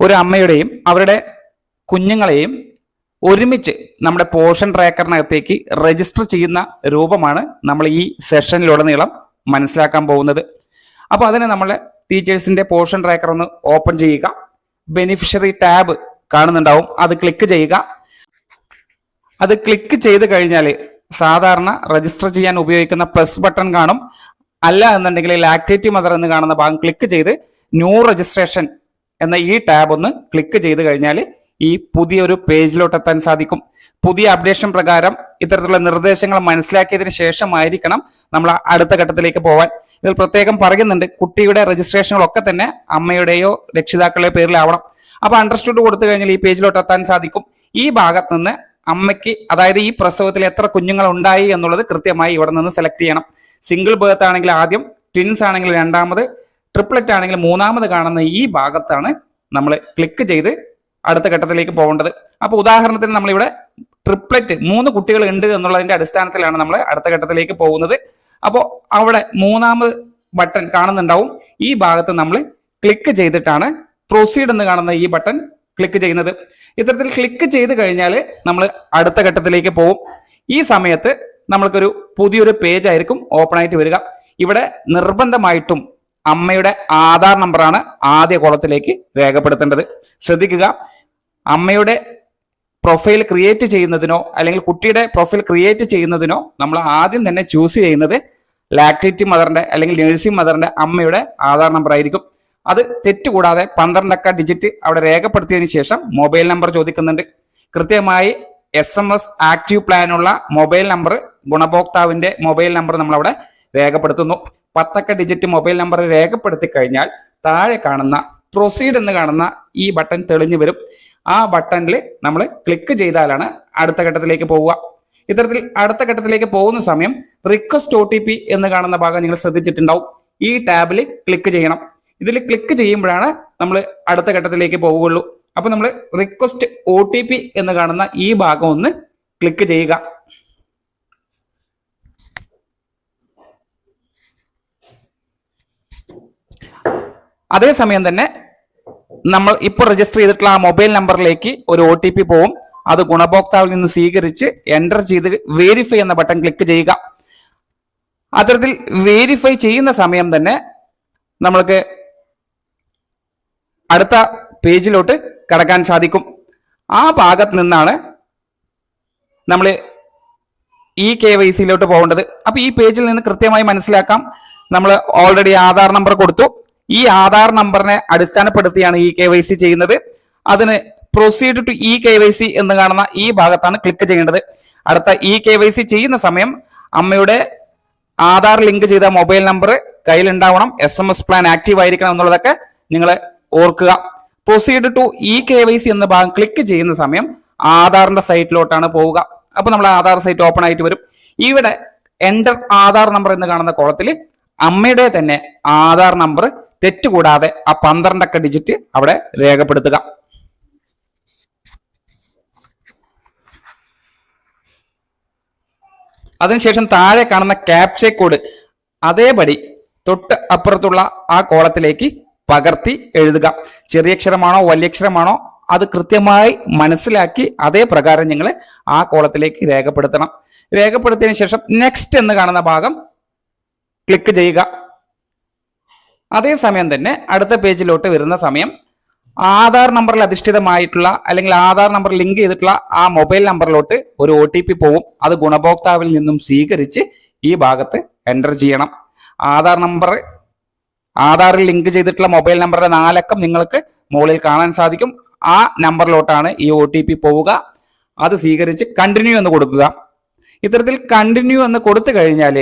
ഒരു അമ്മയുടെയും അവരുടെ കുഞ്ഞുങ്ങളെയും ഒരുമിച്ച് നമ്മുടെ പോഷൻ ട്രാക്കറിനകത്തേക്ക് രജിസ്റ്റർ ചെയ്യുന്ന രൂപമാണ് നമ്മൾ ഈ സെഷനിലുടനീളം മനസ്സിലാക്കാൻ പോകുന്നത്. അപ്പോൾ അതിന് നമ്മൾ ടീച്ചേഴ്സിന്റെ പോഷൻ ട്രാക്കർ ഒന്ന് ഓപ്പൺ ചെയ്യുക. ബെനിഫിഷ്യറി ടാബ് കാണുന്നുണ്ടാവും. അത് ക്ലിക്ക് ചെയ്യുക. അത് ക്ലിക്ക് ചെയ്ത് കഴിഞ്ഞാൽ സാധാരണ രജിസ്റ്റർ ചെയ്യാൻ ഉപയോഗിക്കുന്ന പ്ലസ് ബട്ടൺ കാണും. അല്ല എന്നുണ്ടെങ്കിൽ ലാക്ടേറ്റീവ് മദർ എന്ന് കാണുന്ന ഭാഗം ക്ലിക്ക് ചെയ്ത് ന്യൂ രജിസ്ട്രേഷൻ എന്ന ഈ ടാബ് ഒന്ന് ക്ലിക്ക് ചെയ്ത് കഴിഞ്ഞാൽ ഈ പുതിയൊരു പേജിലോട്ട് എത്താൻ സാധിക്കും. പുതിയ അപ്ഡേഷൻ പ്രകാരം ഇത്തരത്തിലുള്ള നിർദ്ദേശങ്ങൾ മനസ്സിലാക്കിയതിന് ശേഷമായിരിക്കണം നമ്മൾ അടുത്ത ഘട്ടത്തിലേക്ക് പോവാൻ. ഇതിൽ പ്രത്യേകം പറയുന്നുണ്ട് കുട്ടിയുടെ രജിസ്ട്രേഷനുകളൊക്കെ തന്നെ അമ്മയുടെയോ രക്ഷിതാക്കളുടെയോ പേരിലാവണം. അപ്പൊ അണ്ടർസ്റ്റുഡ് കൊടുത്തു കഴിഞ്ഞാൽ ഈ പേജിലോട്ട് എത്താൻ സാധിക്കും. ഈ ഭാഗത്ത് നിന്ന് അമ്മയ്ക്ക് അതായത് ഈ പ്രസവത്തിൽ എത്ര കുഞ്ഞുങ്ങൾ ഉണ്ടായി എന്നുള്ളത് കൃത്യമായി ഇവിടെ നിന്ന് സെലക്ട് ചെയ്യണം. സിംഗിൾ ബേർത്ത് ആണെങ്കിൽ ആദ്യം ട്വിൻസ് ആണെങ്കിൽ രണ്ടാമത് ട്രിപ്ലറ്റ് ആണെങ്കിൽ മൂന്നാമത് കാണുന്ന ഈ ഭാഗത്താണ് നമ്മൾ ക്ലിക്ക് ചെയ്ത് അടുത്ത ഘട്ടത്തിലേക്ക് പോകേണ്ടത്. അപ്പോൾ ഉദാഹരണത്തിന് നമ്മളിവിടെ ട്രിപ്ലറ്റ് മൂന്ന് കുട്ടികൾ ഉണ്ട് എന്നുള്ളതിന്റെ അടിസ്ഥാനത്തിലാണ് നമ്മൾ അടുത്ത ഘട്ടത്തിലേക്ക് പോകുന്നത്. അപ്പോൾ അവിടെ മൂന്നാമത് ബട്ടൺ കാണുന്നുണ്ടാവും. ഈ ഭാഗത്ത് നമ്മൾ ക്ലിക്ക് ചെയ്തിട്ടാണ് പ്രൊസീഡ് എന്ന് കാണുന്ന ഈ ബട്ടൺ ക്ലിക്ക് ചെയ്യുന്നത്. ഇത്തരത്തിൽ ക്ലിക്ക് ചെയ്ത് കഴിഞ്ഞാൽ നമ്മൾ അടുത്ത ഘട്ടത്തിലേക്ക് പോകും. ഈ സമയത്ത് നമ്മൾക്കൊരു പുതിയൊരു പേജ് ആയിരിക്കും ഓപ്പൺ ആയിട്ട് വരിക. ഇവിടെ നിർബന്ധമായിട്ടും അമ്മയുടെ ആധാർ നമ്പറാണ് ആദ്യ കോളത്തിലേക്ക് രേഖപ്പെടുത്തേണ്ടത്. ശ്രദ്ധിക്കുക അമ്മയുടെ പ്രൊഫൈൽ ക്രിയേറ്റ് ചെയ്യുന്നതിനോ അല്ലെങ്കിൽ കുട്ടിയുടെ പ്രൊഫൈൽ ക്രിയേറ്റ് ചെയ്യുന്നതിനോ നമ്മൾ ആദ്യം തന്നെ ചൂസ് ചെയ്യുന്നത് ലാക്ടേറ്റി മദറിന്റെ അല്ലെങ്കിൽ നഴ്സിംഗ് മദറിന്റെ അമ്മയുടെ ആധാർ നമ്പർ ആയിരിക്കും. അത് തെറ്റുകൂടാതെ പന്ത്രണ്ടക്ക ഡിജിറ്റ് അവിടെ രേഖപ്പെടുത്തിയതിന് ശേഷം മൊബൈൽ നമ്പർ ചോദിക്കുന്നുണ്ട്. കൃത്യമായി എസ് എം എസ് ആക്റ്റീവ് പ്ലാനുള്ള മൊബൈൽ നമ്പർ ഗുണഭോക്താവിന്റെ മൊബൈൽ നമ്പർ നമ്മൾ അവിടെ രേഖപ്പെടുത്തുന്നു. പത്തക്ക ഡിജിറ്റ് മൊബൈൽ നമ്പർ രേഖപ്പെടുത്തി കഴിഞ്ഞാൽ താഴെ കാണുന്ന പ്രൊസീഡ് എന്ന് കാണുന്ന ഈ ബട്ടൺ തെളിഞ്ഞു വരും. ആ ബട്ടണിൽ നമ്മൾ ക്ലിക്ക് ചെയ്താലാണ് അടുത്ത ഘട്ടത്തിലേക്ക് പോവുക. ഇത്തരത്തിൽ അടുത്ത ഘട്ടത്തിലേക്ക് പോകുന്ന സമയം റിക്വസ്റ്റ് ഒ ടി പി എന്ന് കാണുന്ന ഭാഗം നിങ്ങൾ ശ്രദ്ധിച്ചിട്ടുണ്ടാവും. ഈ ടാബിൽ ക്ലിക്ക് ചെയ്യണം. ഇതിൽ ക്ലിക്ക് ചെയ്യുമ്പോഴാണ് നമ്മൾ അടുത്ത ഘട്ടത്തിലേക്ക് പോവുകയുള്ളൂ. അപ്പൊ നമ്മൾ റിക്വസ്റ്റ് ഒ എന്ന് കാണുന്ന ഈ ഭാഗം ഒന്ന് ക്ലിക്ക് ചെയ്യുക. അതേസമയം തന്നെ നമ്മൾ ഇപ്പോൾ രജിസ്റ്റർ ചെയ്തിട്ടുള്ള ആ മൊബൈൽ നമ്പറിലേക്ക് ഒരു ഒ ടി പി പോവും. അത് ഗുണഭോക്താവിൽ നിന്ന് സ്വീകരിച്ച് എന്റർ ചെയ്ത് വേരിഫൈ എന്ന ബട്ടൺ ക്ലിക്ക് ചെയ്യുക. അത്തരത്തിൽ വേരിഫൈ ചെയ്യുന്ന സമയം തന്നെ നമ്മൾക്ക് അടുത്ത പേജിലോട്ട് കടക്കാൻ സാധിക്കും. ആ ഭാഗത്ത് നിന്നാണ് നമ്മൾ ഈ കെ വൈ സിയിലോട്ട് പോകേണ്ടത്. അപ്പൊ ഈ പേജിൽ നിന്ന് കൃത്യമായി മനസ്സിലാക്കാം. നമ്മൾ ഓൾറെഡി ആധാർ നമ്പർ കൊടുത്തു. ഈ ആധാർ നമ്പറിനെ അടിസ്ഥാനപ്പെടുത്തിയാണ് ഇ കെ വൈ സി ചെയ്യുന്നത്. അതിന് proceed to E K Y C എന്ന് കാണുന്ന ഈ ഭാഗത്താണ് ക്ലിക്ക് ചെയ്യേണ്ടത്. അടുത്ത ഇ കെ വൈ സി ചെയ്യുന്ന സമയം അമ്മയുടെ ആധാർ ലിങ്ക് ചെയ്ത mobile number കയ്യിലുണ്ടാവണം. S M S plan active ആയിരിക്കണം എന്നുള്ളതൊക്കെ നിങ്ങൾ ഓർക്കുക. Proceed to E K Y C എന്ന ഭാഗം ക്ലിക്ക് ചെയ്യുന്ന സമയം ആധാറിന്റെ സൈറ്റിലോട്ടാണ് പോവുക. അപ്പൊ നമ്മൾ ആധാർ സൈറ്റ് ഓപ്പൺ ആയിട്ട് വരും. ഇവിടെ എന്റർ ആധാർ നമ്പർ എന്ന് കാണുന്ന കോളത്തിൽ അമ്മയുടെ തന്നെ ആധാർ നമ്പർ തെറ്റുകൂടാതെ ആ പന്ത്രണ്ടൊക്കെ ഡിജിറ്റ് അവിടെ രേഖപ്പെടുത്തുക. അതിനുശേഷം താഴെ കാണുന്ന ക്യാപ്ചെ കോഡ് അതേപടി തൊട്ട് അപ്പുറത്തുള്ള ആ കോളത്തിലേക്ക് പകർത്തി എഴുതുക. ചെറിയ അക്ഷരമാണോ വലിയ അക്ഷരമാണോ അത് കൃത്യമായി മനസ്സിലാക്കി അതേ പ്രകാരം നിങ്ങൾ ആ കോളത്തിലേക്ക് രേഖപ്പെടുത്തണം. രേഖപ്പെടുത്തിയതിനു ശേഷം നെക്സ്റ്റ് എന്ന് കാണുന്ന ഭാഗം ക്ലിക്ക് ചെയ്യുക. അതേസമയം തന്നെ അടുത്ത പേജിലോട്ട് വരുന്ന സമയം ആധാർ നമ്പറിൽ അധിഷ്ഠിതമായിട്ടുള്ള അല്ലെങ്കിൽ ആധാർ നമ്പർ ലിങ്ക് ചെയ്തിട്ടുള്ള ആ മൊബൈൽ നമ്പറിലോട്ട് ഒരു ഒ ടി പി പോവും. അത് ഗുണഭോക്താവിൽ നിന്നും സ്വീകരിച്ച് ഈ ഭാഗത്ത് എന്റർ ചെയ്യണം. ആധാർ നമ്പർ ആധാറിൽ ലിങ്ക് ചെയ്തിട്ടുള്ള മൊബൈൽ നമ്പറിന്റെ നാലക്കം നിങ്ങൾക്ക് മുകളിൽ കാണാൻ സാധിക്കും. ആ നമ്പറിലോട്ടാണ് ഈ ഒ ടി പി പോവുക. അത് സ്വീകരിച്ച് കണ്ടിന്യൂ എന്ന് കൊടുക്കുക. ഇത്തരത്തിൽ കണ്ടിന്യൂ എന്ന് കൊടുത്തു കഴിഞ്ഞാൽ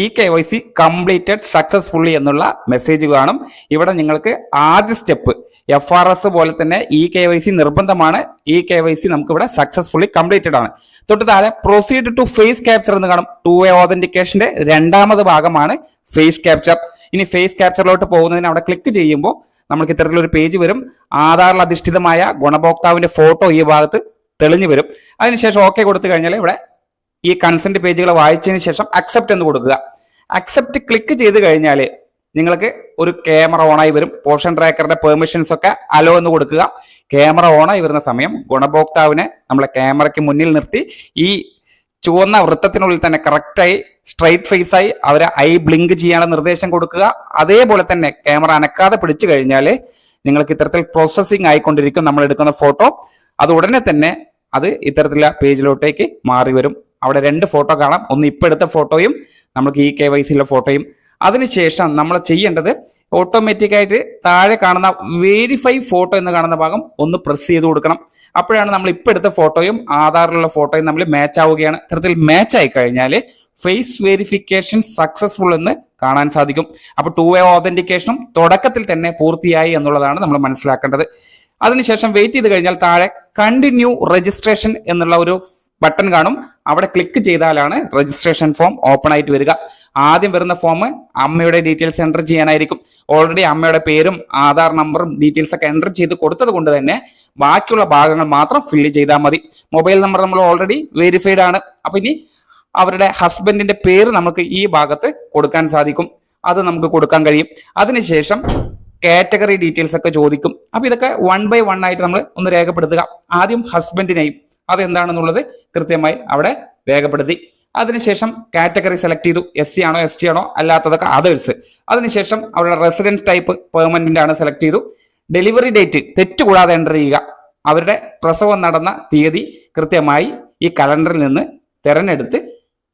E K Y C completed successfully എന്നുള്ള മെസ്സേജ് കാണും. ഇവിടെ നിങ്ങൾക്ക് ആദ്യ സ്റ്റെപ്പ് എഫ് ആർ എസ് പോലെ തന്നെ ഇ കെ വൈ സി നിർബന്ധമാണ്. ഇ കെ വൈ സി നമുക്ക് ഇവിടെ സക്സസ്ഫുള്ളി കംപ്ലീറ്റഡ് ആണ്. തൊട്ട് താഴെ പ്രൊസീഡ് ടു ഫേസ് ക്യാപ്ചർ എന്ന് കാണും. ടു വേ ഓതന്റിക്കേഷന്റെ രണ്ടാമത് ഭാഗമാണ് ഫേസ് ക്യാപ്ചർ ഇനി ഫേസ് ക്യാപ്ചറിലോട്ട് പോകുന്നതിന് അവിടെ ക്ലിക്ക് ചെയ്യുമ്പോൾ നമുക്ക് ഇത്തരത്തിലൊരു പേജ് വരും. ആധാറിൽ അധിഷ്ഠിതമായ ഗുണഭോക്താവിന്റെ ഫോട്ടോ ഈ ഭാഗത്ത് തെളിഞ്ഞു വരും. അതിനുശേഷം ഓക്കെ കൊടുത്തു കഴിഞ്ഞാൽ ഇവിടെ ഈ കൺസെന്റ് പേജുകൾ വായിച്ചതിന് ശേഷം അക്സെപ്റ്റ് എന്ന് കൊടുക്കുക. അക്സെപ്റ്റ് ക്ലിക്ക് ചെയ്ത് കഴിഞ്ഞാൽ നിങ്ങൾക്ക് ഒരു ക്യാമറ ഓണായി വരും. പോർഷൻ ട്രാക്കറിന്റെ പെർമിഷൻസ് ഒക്കെ അലോ എന്ന് കൊടുക്കുക. ക്യാമറ ഓണായി വരുന്ന സമയം ഗുണഭോക്താവിനെ നമ്മളെ ക്യാമറയ്ക്ക് മുന്നിൽ നിർത്തി ഈ ചുവന്ന വൃത്തത്തിനുള്ളിൽ തന്നെ കറക്റ്റായി സ്ട്രൈറ്റ് ഫേസ് ആയി അവരെ ഐ ബ്ലിങ്ക് ചെയ്യാനുള്ള നിർദ്ദേശം കൊടുക്കുക. അതേപോലെ തന്നെ ക്യാമറ അനക്കാതെ പിടിച്ചു കഴിഞ്ഞാൽ നിങ്ങൾക്ക് ഇത്തരത്തിൽ പ്രോസസ്സിംഗ് ആയിക്കൊണ്ടിരിക്കും. നമ്മൾ എടുക്കുന്ന ഫോട്ടോ അത് ഉടനെ തന്നെ അത് ഇത്തരത്തിലുള്ള പേജിലോട്ടേക്ക് മാറി വരും. അവിടെ രണ്ട് ഫോട്ടോ കാണാം. ഒന്ന് ഇപ്പം എടുത്ത ഫോട്ടോയും നമുക്ക് ഈ കെ വൈ സിയിലെ ഫോട്ടോയും അതിനുശേഷം നമ്മൾ ചെയ്യേണ്ടത് ഓട്ടോമാറ്റിക്കായിട്ട് താഴെ കാണുന്ന വേരിഫൈ ഫോട്ടോ എന്ന് കാണുന്ന ഭാഗം ഒന്ന് പ്രസ് ചെയ്ത് കൊടുക്കണം. അപ്പോഴാണ് നമ്മൾ ഇപ്പം എടുത്ത ഫോട്ടോയും ആധാറിലുള്ള ഫോട്ടോയും നമ്മൾ മാച്ച് ആവുകയാണ്. ഇത്തരത്തിൽ മാച്ച് ആയി കഴിഞ്ഞാൽ ഫേസ് വെരിഫിക്കേഷൻ സക്സസ്ഫുൾ എന്ന് കാണാൻ സാധിക്കും. അപ്പോൾ ടു വേ ഓതന്റിക്കേഷനും തുടക്കത്തിൽ തന്നെ പൂർത്തിയായി എന്നുള്ളതാണ് നമ്മൾ മനസ്സിലാക്കേണ്ടത്. അതിനുശേഷം വെയിറ്റ് ചെയ്ത് കഴിഞ്ഞാൽ താഴെ കണ്ടിന്യൂ രജിസ്ട്രേഷൻ എന്നുള്ള ഒരു ബട്ടൺ കാണും. അവിടെ ക്ലിക്ക് ചെയ്താലാണ് രജിസ്ട്രേഷൻ ഫോം ഓപ്പൺ ആയിട്ട് വരിക. ആദ്യം വരുന്ന ഫോം അമ്മയുടെ ഡീറ്റെയിൽസ് എന്റർ ചെയ്യാനായിരിക്കും. ഓൾറെഡി അമ്മയുടെ പേരും ആധാർ നമ്പറും ഡീറ്റെയിൽസ് ഒക്കെ എന്റർ ചെയ്ത് കൊടുത്തത് കൊണ്ട് തന്നെ ബാക്കിയുള്ള ഭാഗങ്ങൾ മാത്രം ഫില്ല് ചെയ്താൽ മതി. മൊബൈൽ നമ്പർ നമ്മൾ ഓൾറെഡി വെരിഫൈഡ് ആണ്. അപ്പൊ ഇനി അവരുടെ ഹസ്ബൻഡിന്റെ പേര് നമുക്ക് ഈ ഭാഗത്ത് കൊടുക്കാൻ സാധിക്കും. അത് നമുക്ക് കൊടുക്കാൻ കഴിയും. അതിനുശേഷം കാറ്റഗറി ഡീറ്റെയിൽസ് ഒക്കെ ചോദിക്കും. അപ്പൊ ഇതൊക്കെ വൺ ബൈ വൺ ആയിട്ട് നമ്മൾ ഒന്ന് രേഖപ്പെടുത്തുക. ആദ്യം ഹസ്ബൻഡിനെയും അതെന്താണെന്നുള്ളത് കൃത്യമായി അവിടെ രേഖപ്പെടുത്തി. അതിനുശേഷം കാറ്റഗറി സെലക്ട് ചെയ്തു. എസ് സി ആണോ എസ് ടി ആണോ അല്ലാത്തതൊക്കെ അതേഴ്സ് അതിനുശേഷം അവരുടെ റെസിഡൻസ് ടൈപ്പ് പെർമനന്റ് ആണ് സെലക്ട് ചെയ്തു. ഡെലിവറി ഡേറ്റ് തെറ്റുകൂടാതെ എന്റർ ചെയ്യുക. അവരുടെ പ്രസവം നടന്ന തീയതി കൃത്യമായി ഈ കലണ്ടറിൽ നിന്ന് തിരഞ്ഞെടുത്ത്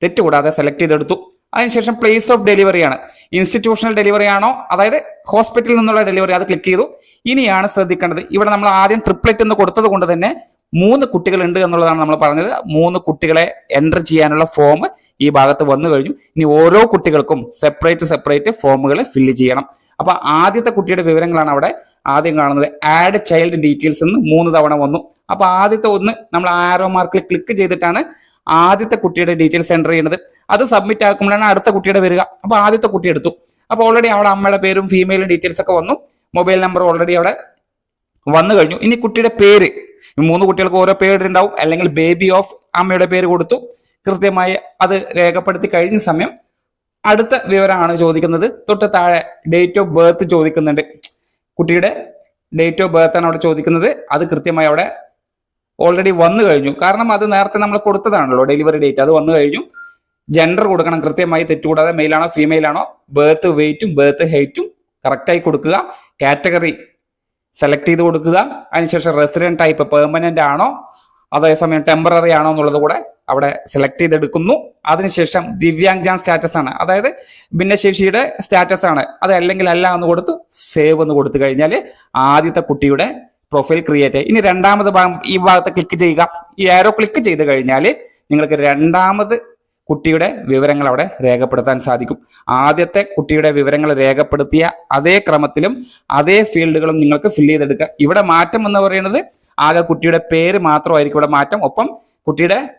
തെറ്റുകൂടാതെ സെലക്ട് ചെയ്തെടുത്തു. അതിനുശേഷം പ്ലേസ് ഓഫ് ഡെലിവറി ആണ്. ഇൻസ്റ്റിറ്റ്യൂഷണൽ ഡെലിവറി ആണോ അതായത് ഹോസ്പിറ്റലിൽ നിന്നുള്ള ഡെലിവറി അത് ക്ലിക്ക് ചെയ്തു. ഇനിയാണ് ശ്രദ്ധിക്കേണ്ടത്. ഇവിടെ നമ്മൾ ആദ്യം ട്രിപ്ലെറ്റ് എന്ന് കൊടുത്തത് കൊണ്ട് തന്നെ മൂന്ന് കുട്ടികളുണ്ട് എന്നുള്ളതാണ് നമ്മൾ പറഞ്ഞത്. മൂന്ന് കുട്ടികളെ എന്റർ ചെയ്യാനുള്ള ഫോം ഈ ഭാഗത്ത് വന്നു കഴിഞ്ഞു. ഇനി ഓരോ കുട്ടികൾക്കും സെപ്പറേറ്റ് സെപ്പറേറ്റ് ഫോമുകൾ ഫില്ല് ചെയ്യണം. അപ്പൊ ആദ്യത്തെ കുട്ടിയുടെ വിവരങ്ങളാണ് അവിടെ ആദ്യം കാണുന്നത്. ആഡ് ചൈൽഡ് ഡീറ്റെയിൽസ് എന്ന് മൂന്ന് തവണ വന്നു. അപ്പൊ ആദ്യത്തെ ഒന്ന് നമ്മൾ ആരോ മാർക്കിൽ ക്ലിക്ക് ചെയ്തിട്ടാണ് ആദ്യത്തെ കുട്ടിയുടെ ഡീറ്റെയിൽസ് എന്റർ ചെയ്യുന്നത്. അത് സബ്മിറ്റ് ആക്കുമ്പോഴാണ് അടുത്ത കുട്ടിയുടെ വരിക. അപ്പൊ ആദ്യത്തെ കുട്ടി എടുത്തു. അപ്പൊ ഓൾറെഡി അവിടെ അമ്മയുടെ പേരും ഫീമെയിലും ഡീറ്റെയിൽസ് ഒക്കെ വന്നു. മൊബൈൽ നമ്പർ ഓൾറെഡി അവിടെ വന്നു കഴിഞ്ഞു. ഇനി കുട്ടിയുടെ പേര്. ഈ മൂന്ന് കുട്ടികൾക്ക് ഓരോ പേരുണ്ടാവും അല്ലെങ്കിൽ ബേബി ഓഫ് അമ്മയുടെ പേര് കൊടുത്തു. കൃത്യമായി അത് രേഖപ്പെടുത്തി കഴിഞ്ഞ സമയം അടുത്ത വിവരമാണ് ചോദിക്കുന്നത്. തൊട്ട് താഴെ ഡേറ്റ് ഓഫ് ബർത്ത് ചോദിക്കുന്നുണ്ട്. കുട്ടിയുടെ ഡേറ്റ് ഓഫ് ബർത്ത് ആണ് അവിടെ ചോദിക്കുന്നത്. അത് കൃത്യമായി അവിടെ ഓൾറെഡി വന്നു കഴിഞ്ഞു. കാരണം അത് നേരത്തെ നമ്മൾ കൊടുത്തതാണല്ലോ ഡെലിവറി ഡേറ്റ് അത് വന്നു കഴിഞ്ഞു. ജെൻഡർ കൊടുക്കണം കൃത്യമായി. തെറ്റുകൂടാതെ മെയിലാണോ ഫീമെയിൽ ആണോ? ബേർത്ത് വെയിറ്റും ബേർത്ത് ഹൈറ്റും കറക്റ്റായി കൊടുക്കുക. കാറ്റഗറി സെലക്ട് ചെയ്ത് കൊടുക്കുക. അതിനുശേഷം റെസിഡന്റ് ടൈപ്പ് പെർമനന്റ് ആണോ? അതേസമയം ടെമ്പററി ആണോ എന്നുള്ളത് കൂടെ അവിടെ സെലക്ട് ചെയ്തെടുക്കുന്നു. അതിനുശേഷം ദിവ്യാംഗജാൻ സ്റ്റാറ്റസ് ആണ്. അതായത് ഭിന്നശേഷിയുടെ സ്റ്റാറ്റസ് ആണ്. അത് അല്ലെങ്കിൽ അല്ല എന്ന് കൊടുത്ത് സേവ് എന്ന് കൊടുത്തു കഴിഞ്ഞാൽ ആദ്യത്തെ കുട്ടിയുടെ പ്രൊഫൈൽ ക്രിയേറ്റ് ഇനി രണ്ടാമത് ഭാഗം ഈ ഭാഗത്ത് ക്ലിക്ക് ചെയ്യുക. ഈ ആരോ ക്ലിക്ക് ചെയ്ത് കഴിഞ്ഞാൽ നിങ്ങൾക്ക് രണ്ടാമത് കുട്ടിയുടെ വിവരങ്ങൾ അവിടെ രേഖപ്പെടുത്താൻ സാധിക്കും. ആദ്യത്തെ കുട്ടിയുടെ വിവരങ്ങൾ രേഖപ്പെടുത്തിയ അതേ ക്രമത്തിലും അതേ ഫീൽഡുകളും നിങ്ങൾക്ക് ഫില്ല് ചെയ്തെടുക്കുക ഇവിടെ മാറ്റം എന്ന് പറയുന്നത് ആകെ കുട്ടിയുടെ പേര് മാത്രമായിരിക്കും ഇവിടെ മാറ്റം. ഒപ്പം കുട്ടിയുടെ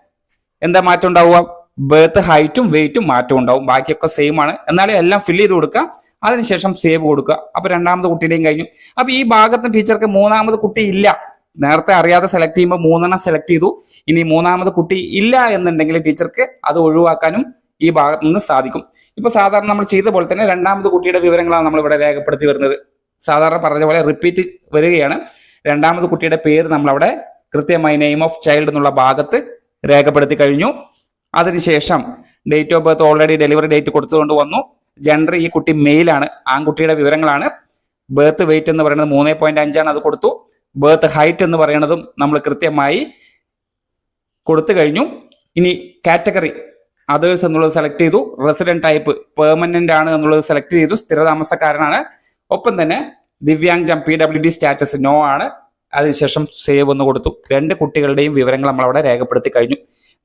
എന്താ മാറ്റം ഉണ്ടാവുക? ബേർത്ത് ഹൈറ്റും വെയിറ്റും മാറ്റം ഉണ്ടാവും. ബാക്കിയൊക്കെ സെയിം ആണ്. എന്നാലും എല്ലാം ഫില്ല് ചെയ്ത് കൊടുക്കുക അതിനുശേഷം സേവ് കൊടുക്കുക അപ്പൊ രണ്ടാമത് കുട്ടിയുടെയും കഴിഞ്ഞു. അപ്പൊ ഈ ഭാഗത്ത് ടീച്ചർക്ക് മൂന്നാമത് കുട്ടി ഇല്ല. നേരത്തെ അറിയാതെ സെലക്ട് ചെയ്യുമ്പോൾ മൂന്നെണ്ണം സെലക്ട് ചെയ്തു. ഇനി മൂന്നാമത് കുട്ടി ഇല്ല എന്നുണ്ടെങ്കിൽ ടീച്ചർക്ക് അത് ഒഴിവാക്കാനും ഈ ഭാഗത്ത് നിന്ന് സാധിക്കും. ഇപ്പൊ സാധാരണ നമ്മൾ ചെയ്ത പോലെ തന്നെ രണ്ടാമത് കുട്ടിയുടെ വിവരങ്ങളാണ് നമ്മൾ ഇവിടെ രേഖപ്പെടുത്തി വരുന്നത്. സാധാരണ പറഞ്ഞ പോലെ റിപ്പീറ്റ് വരികയാണ്. രണ്ടാമത് കുട്ടിയുടെ പേര് നമ്മൾ അവിടെ കൃത്യമായി നെയിം ഓഫ് ചൈൽഡ് എന്നുള്ള ഭാഗത്ത് രേഖപ്പെടുത്തി കഴിഞ്ഞു. അതിനുശേഷം date of birth already delivery date കൊടുത്തുകൊണ്ട് വന്നു. ജെൻഡർ ഈ കുട്ടി മെയിലാണ് ആൺകുട്ടിയുടെ വിവരങ്ങളാണ്. ബേർത്ത് വെയിറ്റ് എന്ന് പറയുന്നത് മൂന്ന് പോയിന്റ് അഞ്ചാണ് അത് കൊടുത്തു. ബർത്ത് ഹൈറ്റ് എന്ന് പറയുന്നതും നമ്മൾ കൃത്യമായി കൊടുത്തു കഴിഞ്ഞു. ഇനി കാറ്റഗറി അതേഴ്സ് എന്നുള്ളത് സെലക്ട് ചെയ്തു. റെസിഡന്റ് ടൈപ്പ് പെർമനന്റ് ആണ് എന്നുള്ളത് സെലക്ട് ചെയ്തു. സ്ഥിരതാമസക്കാരനാണ്. ഒപ്പം തന്നെ ദിവ്യാംഗം P W D status no ആണ്. അതിനുശേഷം സേവ് എന്ന് കൊടുത്തു. രണ്ട് കുട്ടികളുടെയും വിവരങ്ങൾ നമ്മൾ അവിടെ രേഖപ്പെടുത്തി കഴിഞ്ഞു.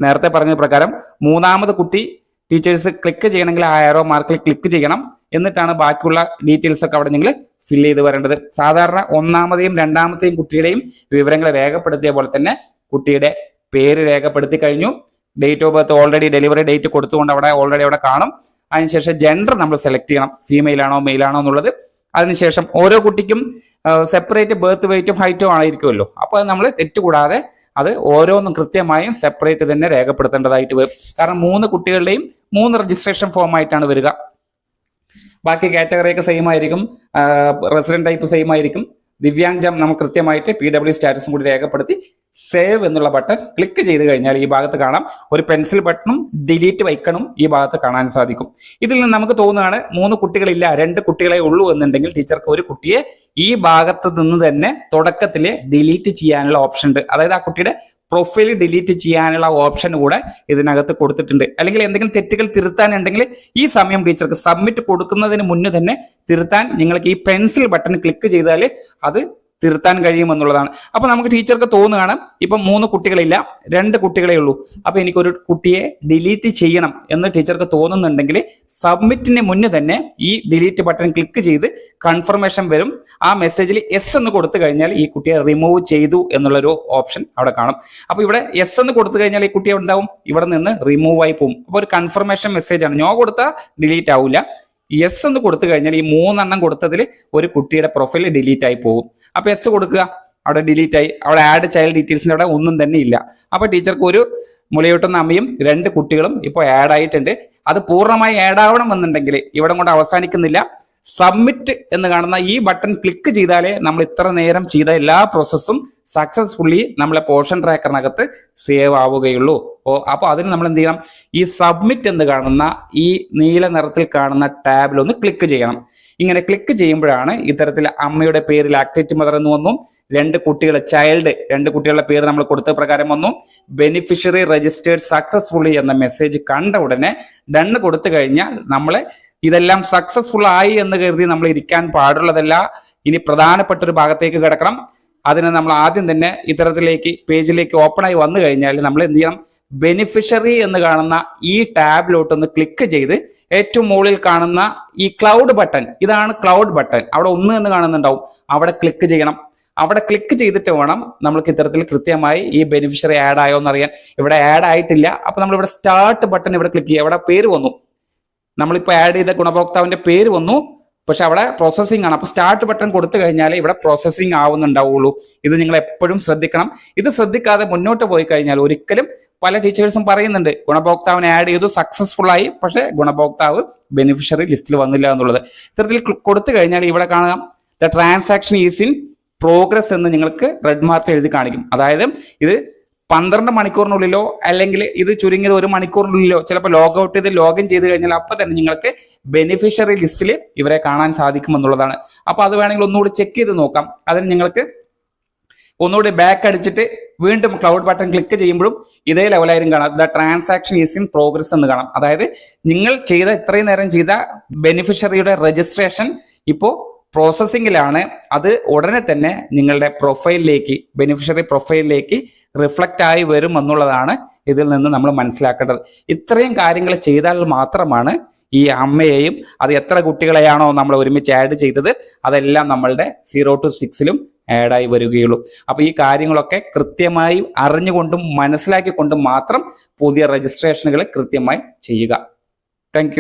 നേരത്തെ പറഞ്ഞ പ്രകാരം മൂന്നാമത് കുട്ടി ടീച്ചേഴ്സ് ക്ലിക്ക് ചെയ്യണമെങ്കിൽ ആ ആരോ മാർക്കിൽ ക്ലിക്ക് ചെയ്യണം. എന്നിട്ടാണ് ബാക്കിയുള്ള ഡീറ്റെയിൽസ് ഒക്കെ അവിടെ നിങ്ങൾ ഫില്ല് ചെയ്ത് വരേണ്ടത്. സാധാരണ ഒന്നാമത്തെയും രണ്ടാമത്തെയും കുട്ടിയുടെയും വിവരങ്ങൾ രേഖപ്പെടുത്തിയ പോലെ തന്നെ കുട്ടിയുടെ പേര് രേഖപ്പെടുത്തി കഴിഞ്ഞു. Date of birth already delivery date കൊടുത്തുകൊണ്ട് അവിടെ ഓൾറെഡി അവിടെ കാണും. അതിനുശേഷം ജെൻഡർ നമ്മൾ സെലക്ട് ചെയ്യണം. ഫീമെയിൽ ആണോ മെയിൽ ആണോ എന്നുള്ളത്. അതിനുശേഷം ഓരോ കുട്ടിക്കും സെപ്പറേറ്റ് ബർത്ത് വെയിറ്റും ഹൈറ്റും ആയിരിക്കുമല്ലോ. അപ്പോൾ അത് നമ്മൾ തെറ്റുകൂടാതെ അത് ഓരോന്നും കൃത്യമായും സെപ്പറേറ്റ് തന്നെ രേഖപ്പെടുത്തേണ്ടതായിട്ട് വരും. കാരണം മൂന്ന് കുട്ടികളുടെയും മൂന്ന് രജിസ്ട്രേഷൻ ഫോം ആയിട്ടാണ് വരിക. ബാക്കി കാറ്റഗറിയൊക്കെ സെയിം ആയിരിക്കും. റെസിഡന്റ് ടൈപ്പ് സെയിം ആയിരിക്കും. ദിവ്യാംഗം നമുക്ക് കൃത്യമായിട്ട് പി ഡബ്ല്യു സ്റ്റാറ്റസും കൂടി രേഖപ്പെടുത്തി സേവ് എന്നുള്ള ബട്ടൺ ക്ലിക്ക് ചെയ്ത് കഴിഞ്ഞാൽ ഈ ഭാഗത്ത് കാണാം. ഒരു പെൻസിൽ ബട്ടണും ഡിലീറ്റ് വൈക്കണും ഈ ഭാഗത്ത് കാണാൻ സാധിക്കും. ഇതിൽ നിന്ന് നമുക്ക് തോന്നുകയാണ് മൂന്ന് കുട്ടികളില്ല രണ്ട് കുട്ടികളെ ഉള്ളൂ എന്നുണ്ടെങ്കിൽ ടീച്ചർക്ക് ഒരു കുട്ടിയെ ഈ ഭാഗത്ത് നിന്ന് തന്നെ തുടക്കത്തിൽ ഡിലീറ്റ് ചെയ്യാനുള്ള ഓപ്ഷൻ ഉണ്ട്. അതായത് ആ കുട്ടിയുടെ പ്രൊഫൈൽ ഡിലീറ്റ് ചെയ്യാനുള്ള ഓപ്ഷൻ കൂടെ ഇതിനകത്ത് കൊടുത്തിട്ടുണ്ട്. അല്ലെങ്കിൽ എന്തെങ്കിലും തെറ്റുകൾ തിരുത്താനുണ്ടെങ്കിൽ ഈ സമയം ടീച്ചർക്ക് സബ്മിറ്റ് കൊടുക്കുന്നതിന് മുന്നേ തന്നെ തിരുത്താൻ നിങ്ങൾക്ക് ഈ പെൻസിൽ ബട്ടൺ ക്ലിക്ക് ചെയ്താൽ അത് തിരുത്താൻ കഴിയുമെന്നുള്ളതാണ് അപ്പൊ നമുക്ക് ടീച്ചർക്ക് തോന്നുകയാണ് ഇപ്പം മൂന്ന് കുട്ടികളില്ല രണ്ട് കുട്ടികളെ ഉള്ളൂ. അപ്പൊ എനിക്കൊരു കുട്ടിയെ ഡിലീറ്റ് ചെയ്യണം എന്ന് ടീച്ചർക്ക് തോന്നുന്നുണ്ടെങ്കിൽ സബ്മിറ്റിന് മുന്നേ തന്നെ ഈ ഡിലീറ്റ് ബട്ടൺ ക്ലിക്ക് ചെയ്ത് കൺഫർമേഷൻ വരും. ആ മെസ്സേജിൽ എസ് എന്ന് കൊടുത്തു കഴിഞ്ഞാൽ ഈ കുട്ടിയെ റിമൂവ് ചെയ്തു എന്നുള്ളൊരു ഓപ്ഷൻ അവിടെ കാണും. അപ്പൊ ഇവിടെ എസ് എന്ന് കൊടുത്തു കഴിഞ്ഞാൽ ഈ കുട്ടി ഉണ്ടാവും? ഇവിടെ നിന്ന് റിമൂവ് ആയി പോകും അപ്പൊ ഒരു കൺഫർമേഷൻ മെസ്സേജ് ആണ് നോ കൊടുത്താൽ ഡിലീറ്റ് ആവില്ല യെസ് എന്ന് കൊടുത്തു കഴിഞ്ഞാൽ ഈ മൂന്നെണ്ണം കൊടുത്തതിൽ ഒരു കുട്ടിയുടെ പ്രൊഫൈൽ ഡിലീറ്റ് ആയി പോകും. അപ്പൊ എസ് കൊടുക്കുക. അവിടെ ഡിലീറ്റ് ആയി. അവിടെ ആഡ് ചൈൽഡ് ഡീറ്റെയിൽസിന് അവിടെ ഒന്നും തന്നെ ഇല്ല. അപ്പൊ ടീച്ചർക്ക് ഒരു മുലയൂട്ടുന്ന അമ്മയും രണ്ട് കുട്ടികളും ഇപ്പോൾ ആഡ് ആയിട്ടുണ്ട്. അത് പൂർണമായി ആഡ് ആവണം എന്നുണ്ടെങ്കിൽ ഇവിടെ കൊണ്ട് അവസാനിക്കുന്നില്ല. സബ്മിറ്റ് എന്ന് കാണുന്ന ഈ ബട്ടൺ ക്ലിക്ക് ചെയ്താലേ നമ്മൾ ഇത്ര നേരം ചെയ്ത എല്ലാ പ്രോസസ്സും സക്സസ്ഫുള്ളി നമ്മളെ പോർഷൻ ട്രാക്കറിനകത്ത് സേവ് ആവുകയുള്ളൂ. ഓ അപ്പോൾ അതിന് നമ്മൾ എന്ത് ചെയ്യണം? ഈ സബ്മിറ്റ് എന്ന് കാണുന്ന ഈ നീല നിറത്തിൽ കാണുന്ന ടാബിൽ ഒന്ന് ക്ലിക്ക് ചെയ്യണം. ഇങ്ങനെ ക്ലിക്ക് ചെയ്യുമ്പോഴാണ് ഇത്തരത്തിൽ അമ്മയുടെ പേരിൽ ആക്ടിവിറ്റി മദർ എന്ന് വന്നു. രണ്ട് കുട്ടികളെ ചൈൽഡ് രണ്ട് കുട്ടികളുടെ പേര് നമ്മൾ കൊടുത്ത പ്രകാരം വന്നു. ബെനിഫിഷ്യറി രജിസ്റ്റേർഡ് സക്സസ്ഫുള്ളി എന്ന മെസ്സേജ് കണ്ട ഉടനെ ഡണ്ണ് കൊടുത്തു കഴിഞ്ഞാൽ നമ്മളെ ഇതെല്ലാം സക്സസ്ഫുൾ ആയി എന്ന് കരുതി നമ്മൾ ഇരിക്കാൻ പാടുള്ളതല്ല. ഇനി പ്രധാനപ്പെട്ട ഒരു ഭാഗത്തേക്ക് കിടക്കണം. അതിന് നമ്മൾ ആദ്യം തന്നെ ഇത്തരത്തിലേക്ക് പേജിലേക്ക് ഓപ്പൺ ആയി വന്നു കഴിഞ്ഞാൽ നമ്മൾ എന്ത് ചെയ്യണം? ബെനിഫിഷ്യറി എന്ന് കാണുന്ന ഈ ടാബിലോട്ട് ഒന്ന് ക്ലിക്ക് ചെയ്ത് ഏറ്റവും മുകളിൽ കാണുന്ന ഈ ക്ലൗഡ് ബട്ടൺ ഇതാണ് ക്ലൗഡ് ബട്ടൺ അവിടെ ഒന്ന് എന്ന് കാണുന്നുണ്ടാവും. അവിടെ ക്ലിക്ക് ചെയ്യണം. അവിടെ ക്ലിക്ക് ചെയ്തിട്ട് വേണം നമ്മൾക്ക് ഇത്തരത്തിൽ കൃത്യമായി ഈ ബെനിഫിഷ്യറി ആഡ് ആയോ എന്ന് അറിയാൻ ഇവിടെ ആഡ് ആയിട്ടില്ല. അപ്പൊ നമ്മൾ ഇവിടെ സ്റ്റാർട്ട് ബട്ടൺ ഇവിടെ ക്ലിക്ക് ചെയ്യുക അവിടെ പേര് വന്നു. നമ്മളിപ്പോൾ ആഡ് ചെയ്ത ഗുണഭോക്താവിന്റെ പേര് വന്നു. പക്ഷെ അവിടെ പ്രോസസ്സിംഗ് ആണ്. അപ്പൊ സ്റ്റാർട്ട് ബട്ടൺ കൊടുത്തു കഴിഞ്ഞാൽ ഇവിടെ പ്രോസസ്സിംഗ് ആവുന്നുണ്ടാവുള്ളൂ. ഇത് നിങ്ങൾ എപ്പോഴും ശ്രദ്ധിക്കണം. ഇത് ശ്രദ്ധിക്കാതെ മുന്നോട്ട് പോയി കഴിഞ്ഞാൽ ഒരിക്കലും പല ടീച്ചേഴ്സും പറയുന്നുണ്ട് ഗുണഭോക്താവിനെ ആഡ് ചെയ്തു സക്സസ്ഫുൾ ആയി. പക്ഷെ ഗുണഭോക്താവ് ബെനിഫിഷ്യറി ലിസ്റ്റിൽ വന്നില്ല എന്നുള്ളത്. ഇത്തരത്തിൽ കൊടുത്തു കഴിഞ്ഞാൽ ഇവിടെ കാണാം the transaction is in progress എന്ന് നിങ്ങൾക്ക് റെഡ് മാർക്ക് എഴുതി കാണിക്കും. അതായത് ഇത് പന്ത്രണ്ട് മണിക്കൂറിനുള്ളിലോ അല്ലെങ്കിൽ ഇത് ചുരുങ്ങിയത് ഒരു മണിക്കൂറിനുള്ളിലോ ചിലപ്പോൾ ലോഗ് ഔട്ട് ചെയ്ത് ലോഗിൻ ചെയ്ത് കഴിഞ്ഞാൽ അപ്പൊ തന്നെ നിങ്ങൾക്ക് ബെനിഫിഷ്യറി ലിസ്റ്റിൽ ഇവരെ കാണാൻ സാധിക്കുമെന്നുള്ളതാണ്. അപ്പൊ അത് വേണമെങ്കിൽ ഒന്നുകൂടി ചെക്ക് ചെയ്ത് നോക്കാം. അതിന് നിങ്ങൾക്ക് ഒന്നുകൂടി ബാക്ക് അടിച്ചിട്ട് വീണ്ടും ക്ലൗഡ് ബട്ടൺ ക്ലിക്ക് ചെയ്യുമ്പോഴും ഇതേ ലെവലായിരിക്കും കാണാം. The transaction is in progress എന്ന് കാണാം. അതായത് നിങ്ങൾ ചെയ്ത ഇത്രയും നേരം ചെയ്ത ബെനിഫിഷ്യറിയുടെ രജിസ്ട്രേഷൻ ഇപ്പോൾ പ്രോസസ്സിങ്ങിലാണ് അത് ഉടനെ തന്നെ നിങ്ങളുടെ പ്രൊഫൈലിലേക്ക് ബെനിഫിഷ്യറി പ്രൊഫൈലിലേക്ക് റിഫ്ലക്റ്റ് ആയി വരും എന്നുള്ളതാണ് ഇതിൽ നിന്ന് നമ്മൾ മനസ്സിലാക്കേണ്ടത്. ഇത്രയും കാര്യങ്ങൾ ചെയ്താൽ മാത്രമാണ് ഈ അമ്മയെയും അത് എത്ര കുട്ടികളെയാണോ നമ്മൾ ഒരുമിച്ച് ആഡ് ചെയ്തത് അതെല്ലാം നമ്മളുടെ സീറോ ടു സിക്സിലും ആഡായി വരികയുള്ളൂ. അപ്പൊ ഈ കാര്യങ്ങളൊക്കെ കൃത്യമായി അറിഞ്ഞുകൊണ്ടും മനസ്സിലാക്കിക്കൊണ്ടും മാത്രം പുതിയ രജിസ്ട്രേഷനുകൾ കൃത്യമായി ചെയ്യുക. താങ്ക്